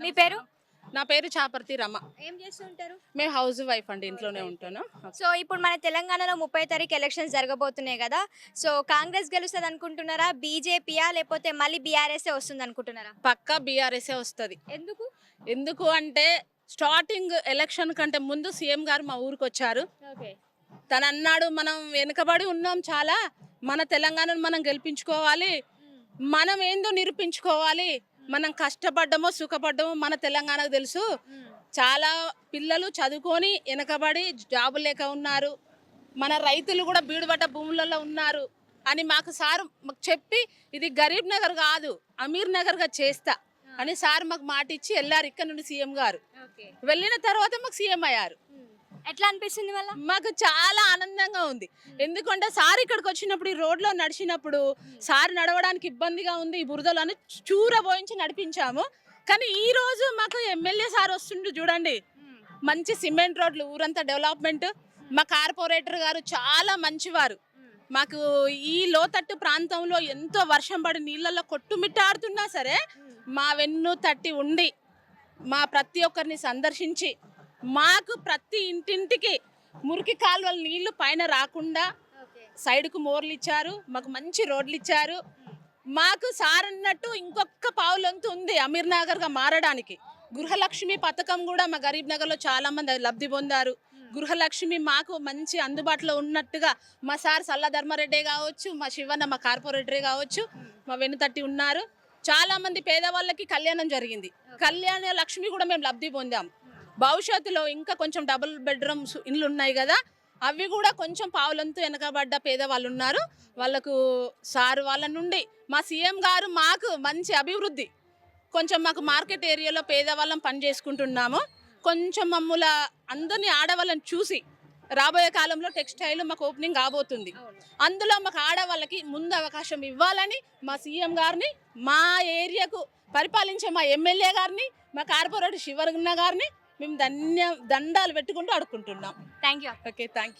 మీ పేరు? నా పేరు చాపర్తి రమ. ఏం చేస్తుంటారు? మేము హౌస్ వైఫ్ అండి ఇంట్లోనే ఉంటాను సో ఇప్పుడు మన తెలంగాణలో ముప్పై తారీఖు ఎలక్షన్స్ జరగబోతున్నాయి కదా. సో కాంగ్రెస్ గెలుస్తుంది అనుకుంటున్నారా? బీజేపీయా? లేకపోతే మళ్ళీ బీఆర్ఎస్ వస్తుంది అనుకుంటున్నారా? పక్కా బీఆర్ఎస్ఏ వస్తుంది. ఎందుకు? ఎందుకు అంటే స్టార్టింగ్ ఎలక్షన్ కంటే ముందు సీఎం గారు మా ఊరికి వచ్చారు ఓకే. తను అన్నాడు మనం వెనుకబడి ఉన్నాం చాలా. మన తెలంగాణను మనం గెలిపించుకోవాలి. మనం ఏందో నిరూపించుకోవాలి. మనం కష్టపడ్డమో సుఖపడ్డమో మన తెలంగాణకు తెలుసు. చాలా పిల్లలు చదువుకొని వెనకబడి జాబు లేక ఉన్నారు. మన రైతులు కూడా బీడుబడ్డ భూములలో ఉన్నారు అని మాకు సార్ మాకు చెప్పి ఇది గరీబ్ నగర్ కాదు అమీర్ నగర్గా చేస్తా అని సార్ మాకు మాట ఇచ్చి వెళ్ళారు ఇక్కడ నుండి సీఎం గారు. వెళ్ళిన తర్వాత మాకు సీఎం అయ్యారు. ఎట్లా అనిపిస్తుంది వల్ల మాకు చాలా ఆనందంగా ఉంది. ఎందుకంటే సార్ ఇక్కడికి వచ్చినప్పుడు ఈ రోడ్లో నడిచినప్పుడు సార్ నడవడానికి ఇబ్బందిగా ఉంది ఈ బురదలను చూర పోయించి నడిపించాము. కానీ ఈ రోజు మాకు ఎమ్మెల్యే సార్ వస్తుండు చూడండి. మంచి సిమెంట్ రోడ్లు ఊరంతా డెవలప్మెంట్. మా కార్పొరేటర్ గారు చాలా మంచివారు. మాకు ఈ లోతట్టు ప్రాంతంలో ఎంతో వర్షం పడి నీళ్ళల్లో కొట్టుమిట్టాడుతున్నా సరే మా వెన్ను తట్టి ఉండి మా ప్రతి ఒక్కరిని సందర్శించి మాకు ప్రతి ఇంటింటికి మురికి కాలువల నీళ్ళు పైన రాకుండా సైడ్కు మోర్లు ఇచ్చారు మాకు మంచి రోడ్లు ఇచ్చారు. మాకు సార్ అన్నట్టు ఇంకొక పావులొంతు ఉంది అమీర్ నగర్గా మారడానికి. గృహలక్ష్మి పథకం కూడా మా గరీబ్ నగర్లో చాలా మంది లబ్ధి పొందారు. గృహలక్ష్మి మాకు మంచి అందుబాటులో ఉన్నట్టుగా మా సార్ సల్ల ధర్మారెడ్డి కావచ్చు మా శివన్న మా కార్పొరేటరే కావచ్చు మా వెనుతట్టి ఉన్నారు. చాలా మంది పేదవాళ్ళకి కళ్యాణం జరిగింది. కళ్యాణ లక్ష్మి కూడా మేము లబ్ధి పొందాం. భవిష్యత్తులో ఇంకా కొంచెం డబుల్ బెడ్రూమ్స్ ఇండ్లు ఉన్నాయి కదా అవి కూడా కొంచెం పావులంతు వెనకబడ్డ పేదవాళ్ళు ఉన్నారు. వాళ్ళకు సార్ వాళ్ళ నుండి మా సీఎం గారు మాకు మంచి అభివృద్ధి. కొంచెం మాకు మార్కెట్ ఏరియాలో పేదవాళ్ళం పని చేసుకుంటున్నాము. కొంచెం మమ్మల అందరినీ ఆడవాళ్ళని చూసి రాబోయే కాలంలో టెక్స్టైల్ మాకు ఓపెనింగ్ కాబోతుంది. అందులో మాకు ఆడవాళ్ళకి ముందు అవకాశం ఇవ్వాలని మా సీఎం గారిని మా ఏరియాకు పరిపాలించే మా ఎమ్మెల్యే గారిని మా కార్పొరేటర్ శివరగన్న గారిని మేము ధన్య దండాలు పెట్టుకుంటూ అడుక్కుంటున్నాం థ్యాంక్ యూ ఓకే థ్యాంక్